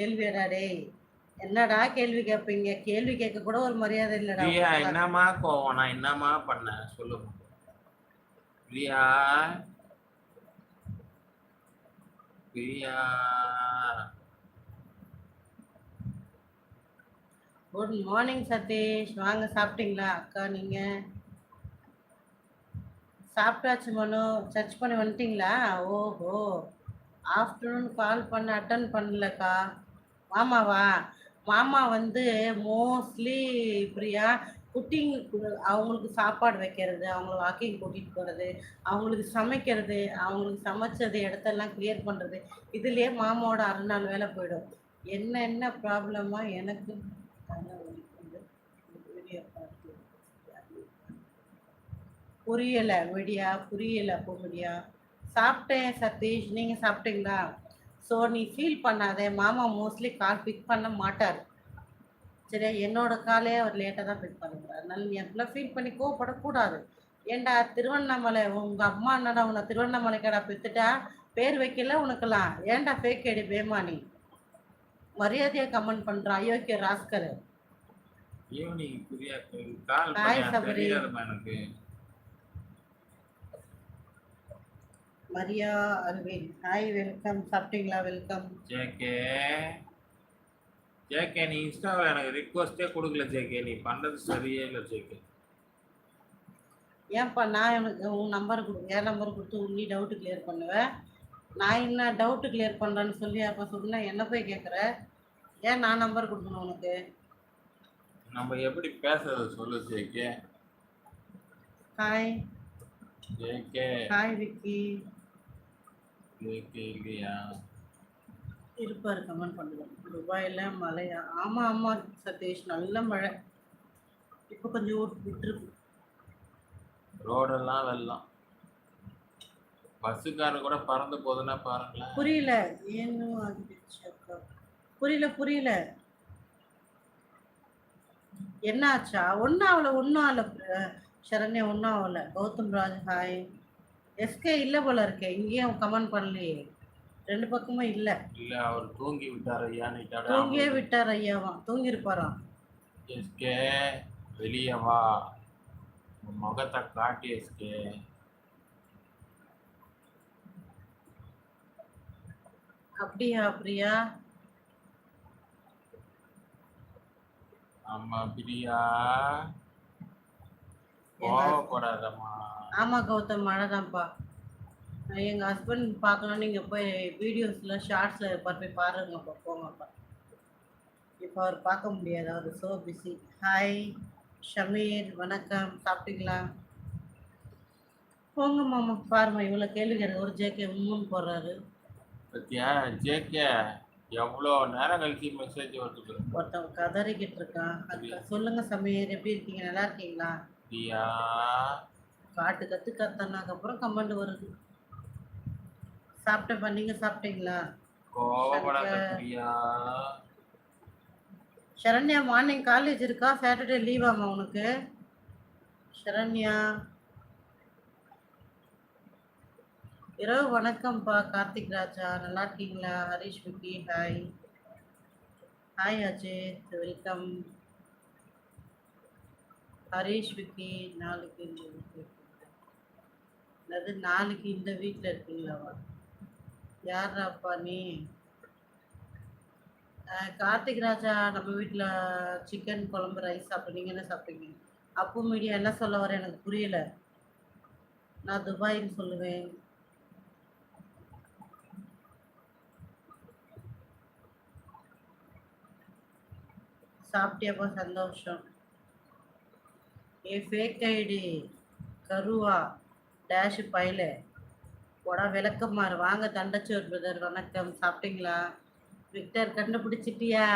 கேள்வியடா டேய் என்னடா கேள்வி கேட்பீங்க கேள்வி கேட்க கூட ஒரு மரியாதை இல்லடா பிரியா என்னம்மா கோவம்? நான் என்னம்மா பண்ணேன் சொல்லுங்க பிரியா பிரியா குட் மார்னிங் சதீஷ். வாங்க சாப்பிட்டீங்களா? அக்கா நீங்க? சாப்பிட்டாச்சு மனு. சர்ச் பண்ணி வந்துட்டீங்களா? ஓஹோ. ஆஃப்டர்நூன் கால் பண்ண அட்டன் பண்ணலக்கா. மாமாவா? மாமா வந்து மோஸ்ட்லி பிரியா குட்டிங் அவங்களுக்கு சாப்பாடு வைக்கிறது அவங்கள வாக்கிங் கூட்டிகிட்டு போகிறது அவங்களுக்கு சமைக்கிறது அவங்களுக்கு சமைச்சது இடத்தெல்லாம் கிளியர் பண்ணுறது இதுலேயே மாமாவோட அரை நாள் வேலை போயிடும். என்ன என்ன ப்ராப்ளமா எனக்கு? புரியலை வலிக்குது. புரியல விடியா புரியல சாப்பிட்டேன் சதீஷ் நீங்க சாப்பிட்டீங்களா? ஸோ நீ ஃபீல் பண்ணாதே. மாமா மோஸ்ட்லி கால் பிக் பண்ண மாட்டார். சரியா? என்னோட காலே அவர் லேட்டாக தான் பிக் பண்ணுவார் அதனால நீ அப்படிலாம் ஃபீல் பண்ணி கோவப்படக்கூடாது. ஏண்டா திருவண்ணாமலை உங்க அம்மா என்னடா உன்னை திருவண்ணாமலைக்கடா பெத்துட்டா பேர் வைக்கல உனக்கெல்லாம். ஏன்டா ஃபேக் ஐடி பேமானி? மரியாதையா கமெண்ட் பண்றான் அயோக்கிய rascal. Evening Priya call Hi, பண்ணி சபரி. தெரியாதுமா எனக்கு மரியா அரவிந்த் ஹாய் வெல்கம் சாப்பிட்டீங்களா? Welcome JK. ஜேகே நீ இன்ஸ்டாவில் எனக்கு ரிக்வஸ்டே கொடுக்கல ஜேகே. நீ பண்ணது சரியே இல்லை ஜேகே. ஏன்ப்பா நான் எனக்கு உன் நம்பர் கொடு என் நம்பர் கொடுத்து நீ டவுட்டு கிளியர் பண்ணுவேன் நான் என்ன டவுட்டு கிளியர் பண்ணுறேன்னு சொல்லி அப்போ சொன்னா என்ன போய் கேட்குற ஏன் நான் நம்பர் கொடுக்கணும் உனக்கு? நம்ம எப்படி பேசுறது சொல்லு JK. Hi JK. Hi Vicky உங்களுக்கு இல்லையா இருப்பார் கமெண்ட் பண்ணுவோம் துபாயில் மழையா? ஆமாம் ஆமாம் சதீஷ். நல்ல மழை. இப்போ கொஞ்சம் ஊர் விட்டுருக்கு. ரோடெல்லாம் வெள்ளம். பஸ்ஸுக்காரர் கூட பறந்து போதுன்னா பாருங்களேன். புரியல. ஏன்னும் ஆகிடுச்சு புரியல புரியல. என்ன ஆச்சா ஒன்றும் ஆகலை ஒன்றும் ஆகல. சரண்யா ஒன்றும் ஆகலை. கௌதம் ராஜ் ஹாய் எஸ்கே இல்லை போல இருக்கே. இங்கேயும் கமெண்ட் பண்ணலையே. ரெண்டு பக்கமும் இல்லை. இல்ல அவர் தூங்கி விட்டார் ஐயான்னு தூங்கியே விட்டார் ஐயாவாம் தூங்கியிருப்பாராம் எஸ்கே வெளியே வா. உன் முகத்தை காட்டி எஸ்கே அப்படியா பிரியா? ஆமா பிரியா. கோவப்படாதம்மா ஆமாம் கௌதம் மழை தான்ப்பா எங்கள் ஹஸ்பண்ட் பார்க்கணும் நீங்கள் போய் வீடியோஸில் ஷார்ட்ஸில் இருப்பார் போய் பாருங்கப்பா போங்கப்பா இப்போ அவர் பார்க்க முடியாது அவர் ஸோ பிஸி ஹாய் ஷமீர் வணக்கம். சாப்பிட்டீங்களா? போங்க மாமா பாருமா இவ்வளோ கேள்வி கேட்க ஒரு ஜேகே மூணு போடுறாரு. பத்தியா ஜேகே எவ்வளோ நேரம் கழிச்சு மெசேஜ் வருது ஒருத்தவன் கதறிக்கிட்டு இருக்கான். சொல்லுங்க சமீர் எப்படி இருக்கீங்க? நல்லா இருக்கீங்களா? காட்டு கற்று கத்தனாக்கப்புறம் கமெண்ட் வருது. சாப்பிட்டேன்ப்பா நீங்கள் சாப்பிட்டீங்களா? சரண்யா. மார்னிங் காலேஜ் இருக்கா? சாட்டர்டே லீவாம்மா உனக்கு. சரண்யா. இரவு வணக்கம்ப்பா கார்த்திக் ராஜா. நல்லா இருக்கீங்களா? Harish Vicky hi hi Ajith. Welcome Harish Vicky நாளைக்கு அதாவது நாளைக்கு இந்த வீட்டில் இருக்கீங்களாவா யாராப்பா நீ? கார்த்திக் ராஜா நம்ம வீட்டில் சிக்கன் குழம்பு ரைஸ் சாப்பிட்டு நீங்கள் என்ன சாப்பிட்டீங்க அப்பு மீடியா என்ன சொல்ல வர எனக்கு புரியல. நான் துபாயின்னு சொல்லுவேன். சாப்பிட்டியாப்பா? சந்தோஷம். ஏ ஃபேக் ஐடி கருவா. டேஷ் பைல போடா விளக்கமாறு வாங்க தண்டச்சோர் பிரதர் வணக்கம். சாப்பிட்டீங்களா? விக்டர் கண்டுபிடிச்சிட்டியா?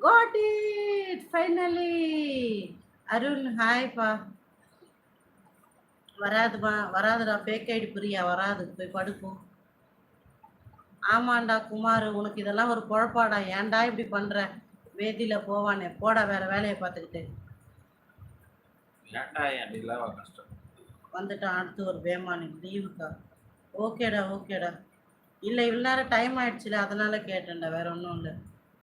காட் இட் ஃபைனலி அருண் ஹாய்ப்பா வராதுமா? வராதுடா. Fake ID Priya? வராது. போய் படுக்கும் ஆமாண்டா குமார். உனக்கு இதெல்லாம் ஒரு குழப்பாடா. ஏன்டா இப்படி பண்ற? வேதியில போவானே. போடா வேற வேலையை பார்த்துக்கிட்டு. ஏன்டா என் கஷ்டம்? வந்துட்டான் அடுத்து ஒரு பேமானி லீவுக்கா ஓகேடா ஓகேடா. இல்லை இவ்வளோ நேரம் டைம் ஆயிடுச்சுல அதனால கேட்டேன்டா வேற ஒன்றும் இல்லை.